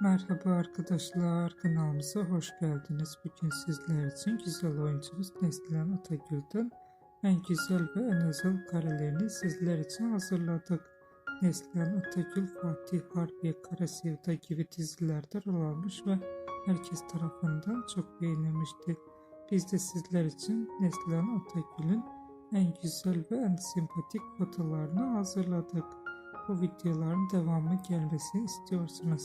Merhaba arkadaşlar, kanalımıza hoş geldiniz. Bugün sizler için güzel oyuncumuz Neslihan Atagül'den en güzel ve en özel karelerini sizler için hazırladık. Neslihan Atagül, Fatih Harbiye, Kara Sevda gibi dizilerde rol almış ve herkes tarafından çok beğenilmişti. Biz de sizler için Neslihan Atagül'ün en güzel ve en sempatik fotolarını hazırladık. Bu videoların devamı gelmesini istiyorsanız